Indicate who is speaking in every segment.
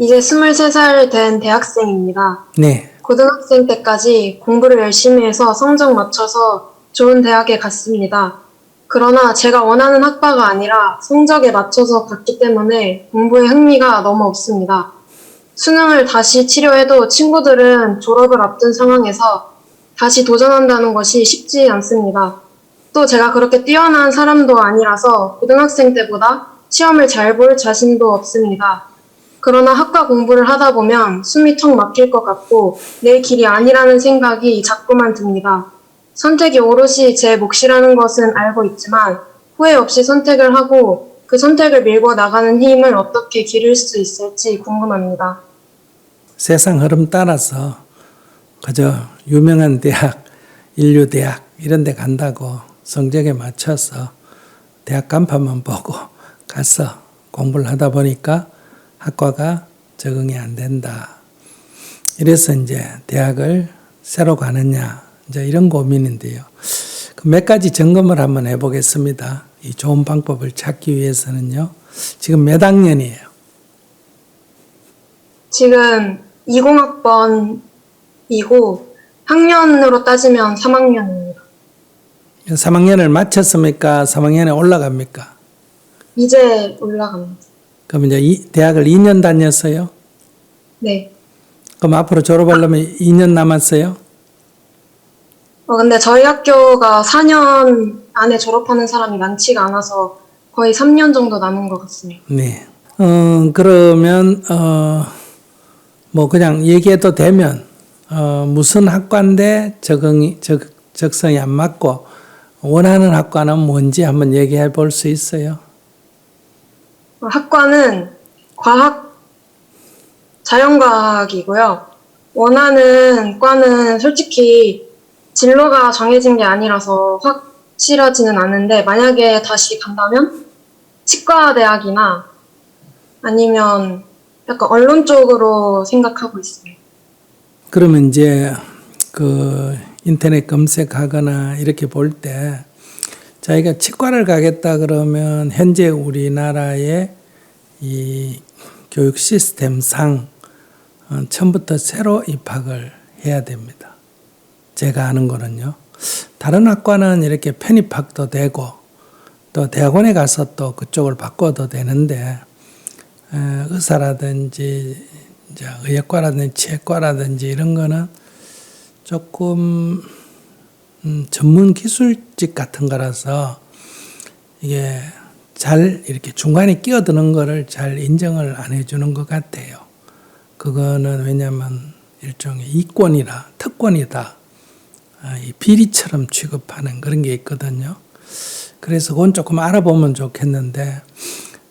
Speaker 1: 이제 23살 된 대학생입니다.
Speaker 2: 네.
Speaker 1: 고등학생 때까지 공부를 열심히 해서 성적 맞춰서 좋은 대학에 갔습니다. 그러나 제가 원하는 학과가 아니라 성적에 맞춰서 갔기 때문에 공부에 흥미가 너무 없습니다. 수능을 다시 치료해도 친구들은 졸업을 앞둔 상황에서 다시 도전한다는 것이 쉽지 않습니다. 또 제가 그렇게 뛰어난 사람도 아니라서 고등학생 때보다 시험을 잘 볼 자신도 없습니다. 그러나 학과 공부를 하다 보면 숨이 턱 막힐 것 같고 내 길이 아니라는 생각이 자꾸만 듭니다. 선택이 오롯이 제 몫이라는 것은 알고 있지만 후회 없이 선택을 하고 그 선택을 밀고 나가는 힘을 어떻게 기를 수 있을지 궁금합니다.
Speaker 2: 세상 흐름 따라서 그저 유명한 대학, 인류대학 이런 데 간다고 성적에 맞춰서 대학 간판만 보고 가서 공부를 하다 보니까 학과가 적응이 안 된다. 이래서 이제 대학을 새로 가느냐, 이제 이런 고민인데요. 그 몇 가지 점검을 한번 해보겠습니다. 이 좋은 방법을 찾기 위해서는요. 지금 몇 학년이에요?
Speaker 1: 지금 20학번이고 학년으로 따지면 3학년입니다.
Speaker 2: 3학년을 마쳤습니까? 3학년에 올라갑니까?
Speaker 1: 이제 올라갑니다.
Speaker 2: 그럼 이제 이, 대학을 2년 다녔어요?
Speaker 1: 네.
Speaker 2: 그럼 앞으로 졸업하려면 2년 남았어요?
Speaker 1: 어, 근데 저희 학교가 4년 안에 졸업하는 사람이 많지가 않아서 거의 3년 정도 남은 것 같습니다.
Speaker 2: 네. 어, 그러면, 어, 뭐 그냥 얘기해도 되면, 어, 무슨 학과인데 적응이, 적, 적성이 안 맞고 원하는 학과는 뭔지 한번 얘기해 볼 수 있어요?
Speaker 1: 어, 학과는 과학, 자연과학이고요. 원하는 과는 솔직히 진로가 정해진 게 아니라서 확실하지는 않은데 만약에 다시 간다면 치과 대학이나 아니면 약간 언론 쪽으로 생각하고 있어요.
Speaker 2: 그러면 이제 그 인터넷 검색하거나 이렇게 볼 때 자기가 치과를 가겠다 그러면 현재 우리나라의 이 교육 시스템상 어, 처음부터 새로 입학을 해야 됩니다. 제가 아는 거는요. 다른 학과는 이렇게 편입학도 되고 또 대학원에 가서 또 그쪽을 바꿔도 되는데 에, 의사라든지 의학과라든지 치과라든지 이런 거는 조금 음, 전문 기술직 같은 거라서 이게 잘 이렇게 중간에 끼어드는 거를 잘 인정을 안 해주는 것 같아요. 그거는 왜냐면 일종의 이권이라 특권이다. 아, 이 비리처럼 취급하는 그런 게 있거든요. 그래서 그건 조금 알아보면 좋겠는데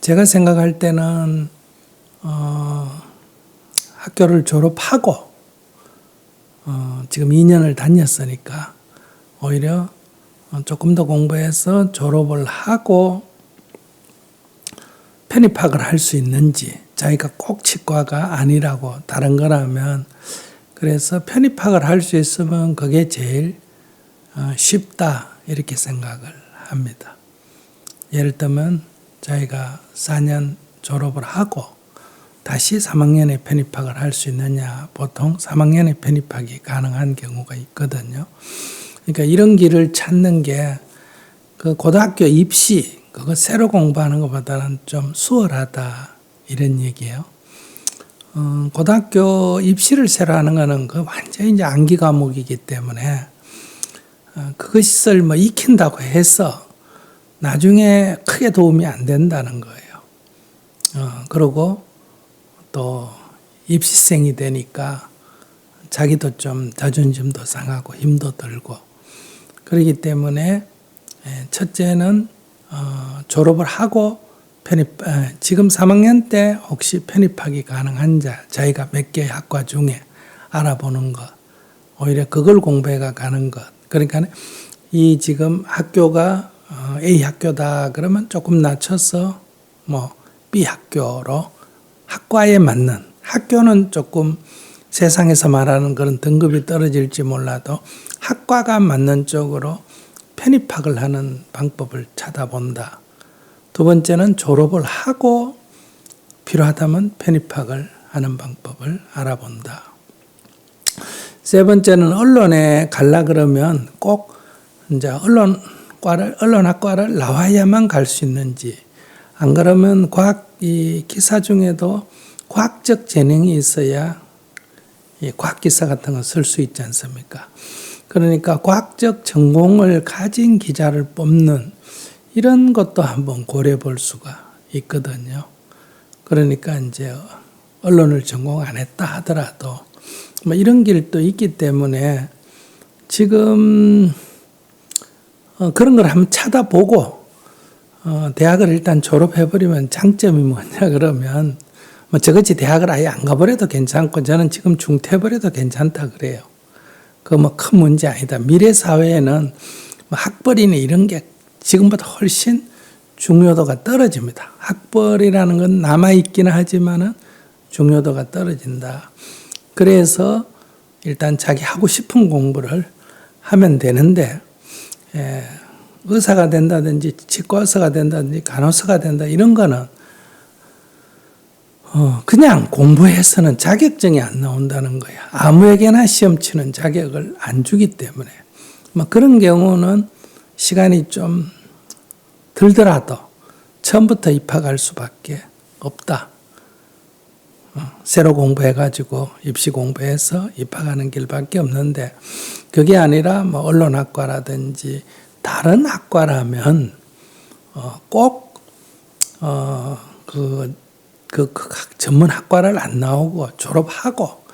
Speaker 2: 제가 생각할 때는 어, 학교를 졸업하고 어, 지금 2년을 다녔으니까 오히려 어, 조금 더 공부해서 졸업을 하고 편입학을 할 수 있는지 자기가 꼭 치과가 아니라고 다른 거라면 그래서 편입학을 할 수 있으면 그게 제일 어, 쉽다 이렇게 생각을 합니다. 예를 들면 자기가 4년 졸업을 하고 다시 3학년에 편입학을 할 수 있느냐 보통 3학년에 편입학이 가능한 경우가 있거든요. 그러니까 이런 길을 찾는 게 그 고등학교 입시 그거 새로 공부하는 것보다는 좀 수월하다 이런 얘기예요. 어, 고등학교 입시를 새로 하는 거는 그 완전히 이제 암기 과목이기 때문에 어, 그것을 뭐 익힌다고 해서 나중에 크게 도움이 안 된다는 거예요. 어, 그리고 또 입시생이 되니까 자기도 좀 자존심도 상하고 힘도 들고 그렇기 때문에 예, 첫째는 어, 졸업을 하고 편입 에, 지금 3학년 때 혹시 편입하기 가능한 자 자기가 몇 개의 학과 중에 알아보는 것 오히려 그걸 공부해가 가는 것. 그러니까 이 지금 학교가 어, A 학교다 그러면 조금 낮춰서 뭐 B 학교로 학과에 맞는 학교는 조금 세상에서 말하는 그런 등급이 떨어질지 몰라도 학과가 맞는 쪽으로 편입학을 하는 방법을 찾아본다. 두 번째는 졸업을 하고 필요하다면 편입학을 하는 방법을 알아본다. 세 번째는 언론에 갈라 그러면 꼭 이제 언론과를 언론학과를 나와야만 갈 수 있는지 안 그러면 과학 이 기사 중에도 과학적 재능이 있어야 이 과학 기사 같은 거 쓸 수 있지 않습니까? 그러니까 과학적 전공을 가진 기자를 뽑는 이런 것도 한번 고려해 볼 수가 있거든요. 그러니까 이제 언론을 전공 안 했다 하더라도 뭐 이런 길도 있기 때문에 지금 어, 그런 걸 한번 찾아보고 어, 대학을 일단 졸업해버리면 장점이 뭐냐 그러면 뭐 저같이 대학을 아예 안 가버려도 괜찮고 저는 지금 중퇴버려도 괜찮다 그래요. 그 뭐 큰 문제 아니다. 미래 사회에는 뭐 학벌이나 이런 게 지금보다 훨씬 중요도가 떨어집니다. 학벌이라는 건 남아 있기는 하지만은 중요도가 떨어진다. 그래서 일단 자기 하고 싶은 공부를 하면 되는데 예, 의사가 된다든지 치과의사가 된다든지 간호사가 된다 이런 거는 어, 그냥 공부해서는 자격증이 안 나온다는 거야. 아무에게나 시험 치는 자격을 안 주기 때문에. 뭐 그런 경우는 시간이 좀 들더라도 처음부터 입학할 수밖에 없다. 어, 새로 공부해가지고 입시 공부해서 입학하는 길밖에 없는데 그게 아니라 뭐 언론학과라든지 다른 학과라면 어, 꼭 어, 그, 그, 전문 학과를 안 나오고 졸업하고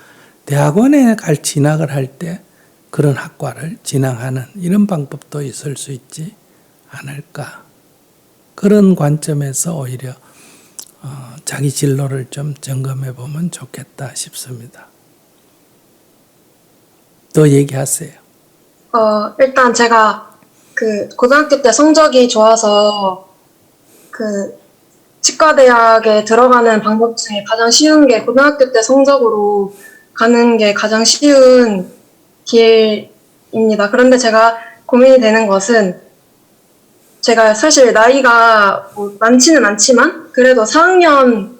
Speaker 2: 대학원에 갈 진학을 할 때 그런 학과를 진학하는 이런 방법도 있을 수 있지 않을까. 그런 관점에서 오히려 어, 자기 진로를 좀 점검해 보면 좋겠다 싶습니다. 또 얘기하세요.
Speaker 1: 어, 일단 제가 그 고등학교 때 성적이 좋아서 그 치과대학에 들어가는 방법 중에 가장 쉬운 게 고등학교 때 성적으로 가는 게 가장 쉬운 길입니다. 그런데 제가 고민이 되는 것은 제가 사실 나이가 뭐 많지는 않지만 그래도 4학년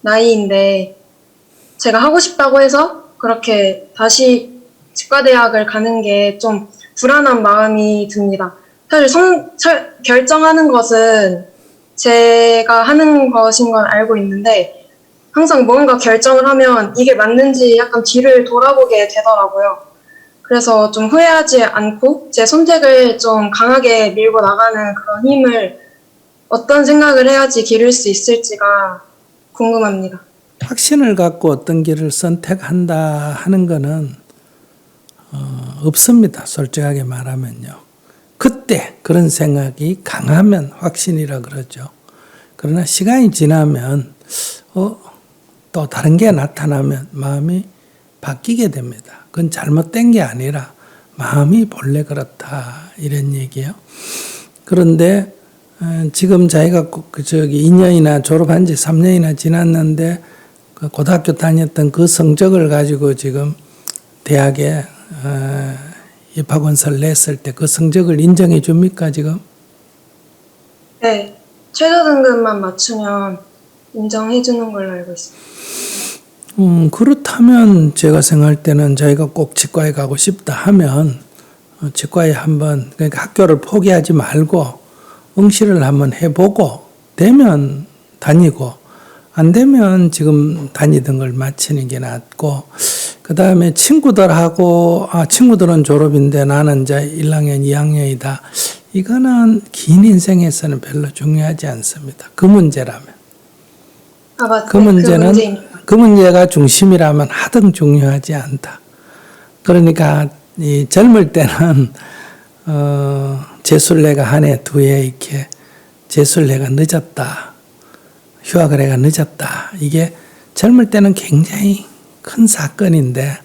Speaker 1: 나이인데 제가 하고 싶다고 해서 그렇게 다시 치과대학을 가는 게 좀 불안한 마음이 듭니다. 사실 성, 철- 결정하는 것은 제가 하는 것인 건 알고 있는데 항상 뭔가 결정을 하면 이게 맞는지 약간 뒤를 돌아보게 되더라고요. 그래서 좀 후회하지 않고 제 선택을 좀 강하게 밀고 나가는 그런 힘을 어떤 생각을 해야지 기를 수 있을지가 궁금합니다.
Speaker 2: 확신을 갖고 어떤 길을 선택한다 하는 거는 어, 없습니다. 솔직하게 말하면요. 그때 그런 생각이 강하면 확신이라 그러죠. 그러나 시간이 지나면 어, 또 다른 게 나타나면 마음이 바뀌게 됩니다. 그건 잘못된 게 아니라 마음이 본래 그렇다 이런 얘기예요. 그런데 어, 지금 자기가 고- 그 저기 2년이나 졸업한 지 3년이나 지났는데 그 고등학교 다녔던 그 성적을 가지고 지금 대학에 어, 입학원서를 냈을 때 그 성적을 인정해 줍니까 지금?
Speaker 1: 네, 최저 등급만 맞추면 인정해 주는 걸로 알고 있습니다.
Speaker 2: 음, 그렇다면 제가 생각할 때는 자기가 꼭 치과에 가고 싶다 하면 어, 치과에 한번 그러니까 학교를 포기하지 말고 응시를 한번 해보고 되면 다니고 안 되면 지금 다니던 걸 마치는 게 낫고 그 다음에 친구들하고 아 친구들은 졸업인데 나는 이제 1학년 2학년이다 이거는 긴 인생에서는 별로 중요하지 않습니다 그 문제라면
Speaker 1: 아, 맞,
Speaker 2: 그
Speaker 1: 네,
Speaker 2: 문제는
Speaker 1: 문제입니다.
Speaker 2: 그 문제가 중심이라면 하등 중요하지 않다. 그러니까 이 젊을 때는 어 재술래가 한 해 두 해 이렇게 재술래가 늦었다. 휴학을 해가 늦었다. 이게 젊을 때는 굉장히 큰 사건인데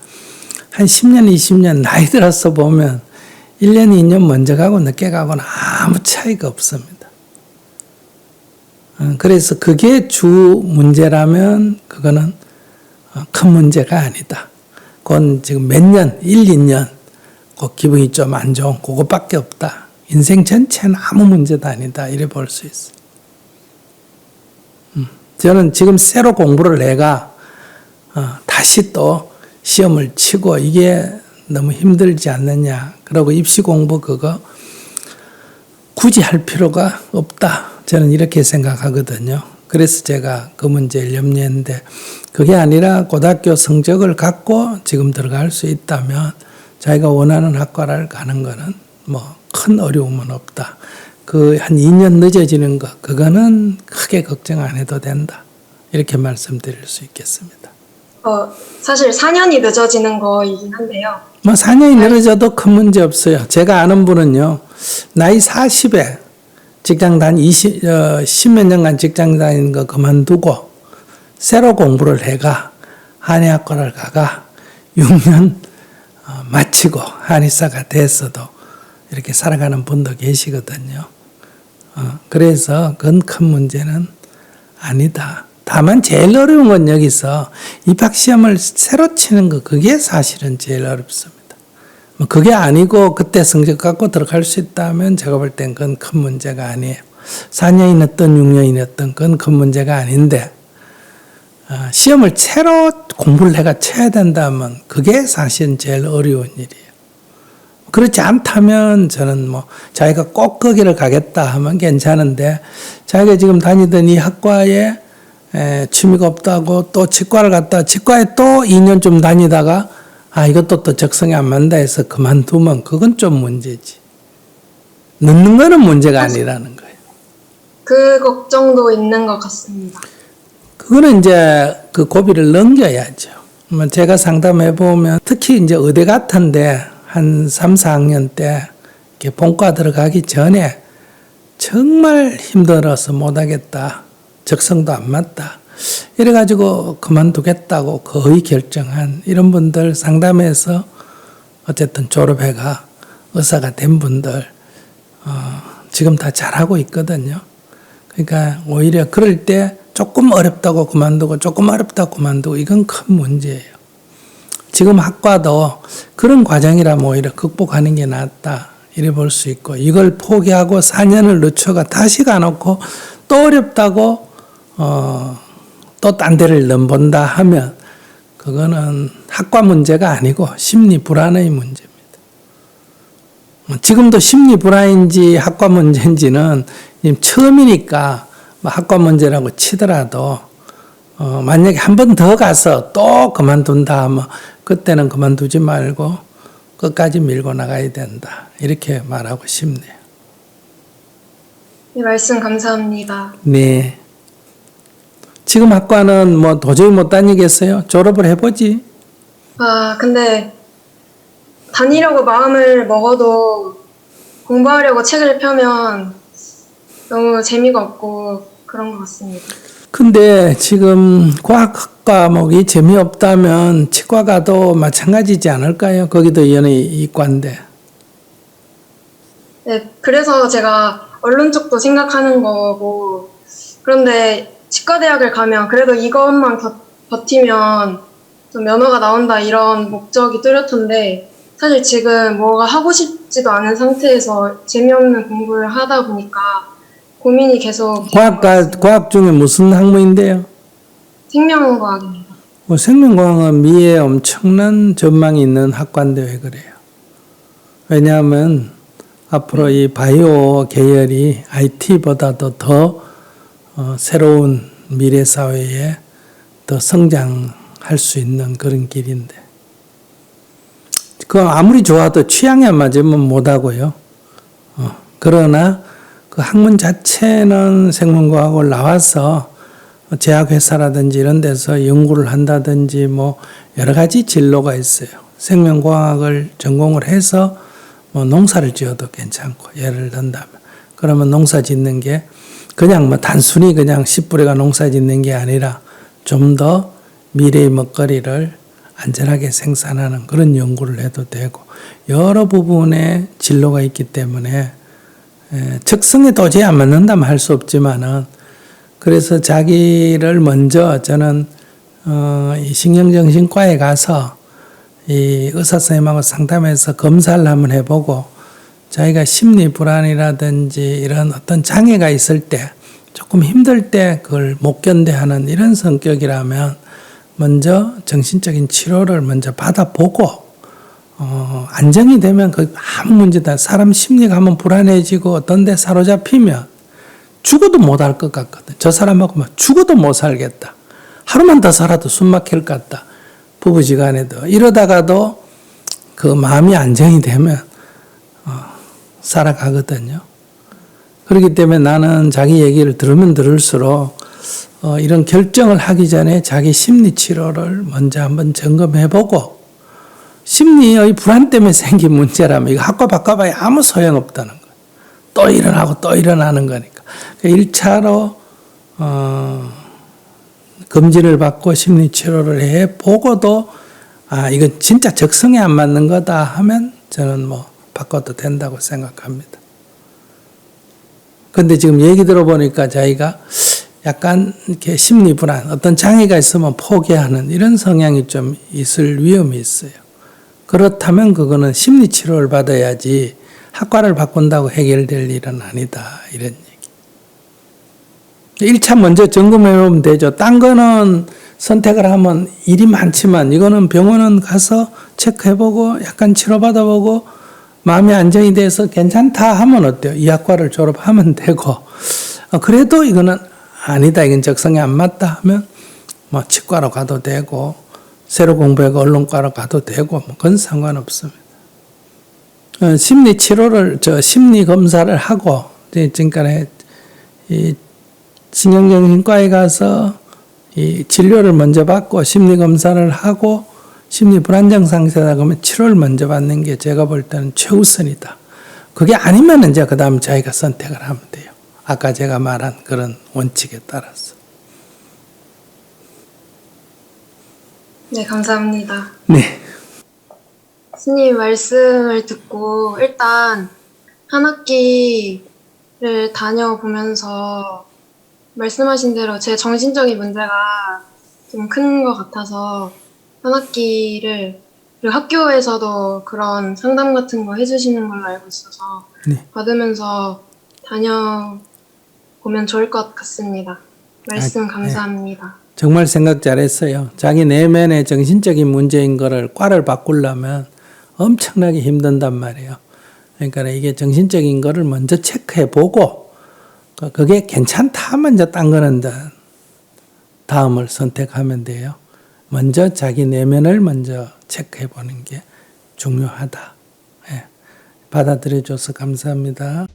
Speaker 2: 한 10년, 20년 나이 들어서 보면 1년, 2년 먼저 가고 늦게 가고는 아무 차이가 없습니다. 어, 그래서 그게 주 문제라면 그거는 어, 큰 문제가 아니다. 그건 지금 몇 년, 1, 2년, 그 기분이 좀 안 좋은 그것밖에 없다. 인생 전체는 아무 문제도 아니다. 이래 볼 수 있어. 음, 저는 지금 새로 공부를 내가 어, 다시 또 시험을 치고 이게 너무 힘들지 않느냐. 그리고 입시 공부 그거 굳이 할 필요가 없다. 저는 이렇게 생각하거든요. 그래서 제가 그 문제를 염려했는데 그게 아니라 고등학교 성적을 갖고 지금 들어갈 수 있다면 자기가 원하는 학과를 가는 거는 뭐 큰 어려움은 없다. 그 한 2년 늦어지는 거 그거는 크게 걱정 안 해도 된다. 이렇게 말씀드릴 수 있겠습니다.
Speaker 1: 어, 사실 4년이 늦어지는 거이긴 한데요.
Speaker 2: 뭐 4년이 늘어져도 큰 문제 없어요. 제가 아는 분은요. 나이 40에 직장 단 20, 어, 10몇 년간 직장 다니는 거 그만두고 새로 공부를 해가 한의학과를 가가 6년 어, 마치고 한의사가 됐어도 이렇게 살아가는 분도 계시거든요. 어, 그래서 그건 큰 문제는 아니다. 다만 제일 어려운 건 여기서 입학 시험을 새로 치는 거 그게 사실은 제일 어렵습니다. 뭐 그게 아니고 그때 성적 갖고 들어갈 수 있다면 제가 볼 땐 그건 큰 문제가 아니에요. 4년이 늦든 6년이 늦든 그건 큰 문제가 아닌데 어, 시험을 새로 공부를 해가 쳐야 된다면 그게 사실은 제일 어려운 일이에요. 그렇지 않다면 저는 뭐 자기가 꼭 거기를 가겠다 하면 괜찮은데 자기가 지금 다니던 이 학과에 에, 취미가 없다고 또 치과를 갔다 치과에 또 2년 좀 다니다가 아 이것도 또 적성에 안 맞는다 해서 그만두면 그건 좀 문제지. 늦는 거는 문제가 아니라는 거예요.
Speaker 1: 그 걱정도 있는 것 같습니다.
Speaker 2: 그거는 이제 그 고비를 넘겨야죠. 뭐 제가 상담해 보면 특히 이제 의대 같은데 한 3, 4학년 때 본과 들어가기 전에 정말 힘들어서 못 하겠다. 적성도 안 맞다. 이래 가지고 그만두겠다고 거의 결정한 이런 분들 상담해서 어쨌든 졸업해가 의사가 된 분들 어, 지금 다 잘하고 있거든요. 그러니까 오히려 그럴 때 조금 어렵다고 그만두고 조금 어렵다고 그만두고 이건 큰 문제예요. 지금 학과도 그런 과정이라면 오히려 극복하는 게 낫다. 이래 볼 수 있고 이걸 포기하고 4년을 늦춰가 다시 가놓고 또 어렵다고 어, 또 딴 데를 넘본다 하면 그거는 학과 문제가 아니고 심리 불안의 문제입니다. 뭐 지금도 심리 불안인지 학과 문제인지는 처음이니까 뭐 학과 문제라고 치더라도 어, 만약에 한 번 더 가서 또 그만둔다 하면 그때는 그만두지 말고 끝까지 밀고 나가야 된다. 이렇게 말하고 싶네요.
Speaker 1: 네, 말씀 감사합니다.
Speaker 2: 네. 지금 학과는 뭐 도저히 못 다니겠어요? 졸업을 해보지.
Speaker 1: 아, 근데 다니려고 마음을 먹어도 공부하려고 책을 펴면 너무 재미가 없고 그런 것 같습니다.
Speaker 2: 근데 지금 과학 과목이 재미없다면 치과 가도 마찬가지지 않을까요? 거기도 연예 이과인데.
Speaker 1: 네, 그래서 제가 언론 쪽도 생각하는 거고, 그런데 치과대학을 가면 그래도 이것만 버, 버티면 좀 면허가 나온다 이런 목적이 뚜렷한데, 사실 지금 뭐가 하고 싶지도 않은 상태에서 재미없는 공부를 하다 보니까 고민이 계속
Speaker 2: 과학과 과학 중에 무슨 학문인데요?
Speaker 1: 생명과학입니다.
Speaker 2: 뭐 생명과학은 미래에 엄청난 전망이 있는 학과인데 왜 그래요? 왜냐하면 앞으로 이 바이오 계열이 IT보다도 더 어, 새로운 미래 사회에 더 성장할 수 있는 그런 길인데. 그 아무리 좋아도 취향이 안 맞으면 못하고요. 어, 그러나 그 학문 자체는 생명과학을 나와서 제약회사라든지 이런 데서 연구를 한다든지 뭐 여러 가지 진로가 있어요. 생명과학을 전공을 해서 뭐 농사를 지어도 괜찮고 예를 든다면 그러면 농사 짓는 게 그냥 뭐 단순히 그냥 씨뿌리가 농사 짓는 게 아니라 좀 더 미래의 먹거리를 안전하게 생산하는 그런 연구를 해도 되고 여러 부분에 진로가 있기 때문에 에, 적성에 도저히 안 맞는다면 할 수 없지만은 그래서 자기를 먼저 저는 어, 이 신경정신과에 가서 이 의사 선생님하고 상담해서 검사를 한번 해보고 자기가 심리 불안이라든지 이런 어떤 장애가 있을 때 조금 힘들 때 그걸 못 견뎌하는 이런 성격이라면 먼저 정신적인 치료를 먼저 받아보고 어, 안정이 되면 그 아무 문제다. 사람 심리가 한번 불안해지고 어떤 데 사로잡히면 죽어도 못 할 것 같거든. 저 사람하고 막 죽어도 못 살겠다. 하루만 더 살아도 숨 막힐 것 같다. 부부지간에도 이러다가도 그 마음이 안정이 되면 어, 살아가거든요. 그렇기 때문에 나는 자기 얘기를 들으면 들을수록 어, 이런 결정을 하기 전에 자기 심리 치료를 먼저 한번 점검해보고 심리의 불안 때문에 생긴 문제라면 이거 학과 바꿔봐야 아무 소용없다는 거예요. 또 일어나고 또 일어나는 거니까. 1차로 어, 검진을 받고 심리 치료를 해 보고도 아 이건 진짜 적성에 안 맞는 거다 하면 저는 뭐 바꿔도 된다고 생각합니다. 근데 지금 얘기 들어보니까 자기가 약간 이렇게 심리 불안, 어떤 장애가 있으면 포기하는 이런 성향이 좀 있을 위험이 있어요. 그렇다면 그거는 심리 치료를 받아야지 학과를 바꾼다고 해결될 일은 아니다. 이런 얘기. 1차 먼저 점검해 보면 되죠. 딴 거는 선택을 하면 일이 많지만 이거는 병원은 가서 체크해 보고 약간 치료받아 보고 마음이 안정이 돼서 괜찮다 하면 어때요? 이 학과를 졸업하면 되고 어, 그래도 이거는 아니다. 이건 적성에 안 맞다 하면 뭐 치과로 가도 되고 새로 공부하고 언론과로 가도 되고 뭐 그건 상관없습니다. 어, 심리 치료를 저 심리 검사를 하고 지금까지 이 신경정신과에 가서 이 진료를 먼저 받고 심리 검사를 하고 심리 불안정 상태다 그러면 치료를 먼저 받는 게 제가 볼 때는 최우선이다. 그게 아니면 이제 그 다음 자기가 선택을 하면 돼요. 아까 제가 말한 그런 원칙에 따라서.
Speaker 1: 네, 감사합니다.
Speaker 2: 네.
Speaker 1: 스님 말씀을 듣고 일단 한 학기를 다녀보면서 말씀하신 대로 제 정신적인 문제가 좀 큰 것 같아서 한 학기를 그리고 학교에서도 그런 상담 같은 거 해주시는 걸로 알고 있어서
Speaker 2: 네.
Speaker 1: 받으면서 다녀보면 좋을 것 같습니다. 말씀
Speaker 2: 아, 네.
Speaker 1: 감사합니다.
Speaker 2: 정말 생각 잘했어요. 자기 내면의 정신적인 문제인 거를 과를 바꾸려면 엄청나게 힘든단 말이에요. 그러니까 이게 정신적인 거를 먼저 체크해 보고 그- 그게 괜찮다 하면 이제 딴 거는 다음을 선택하면 돼요. 먼저 자기 내면을 먼저 체크해 보는 게 중요하다. 예. 받아들여 줘서 감사합니다.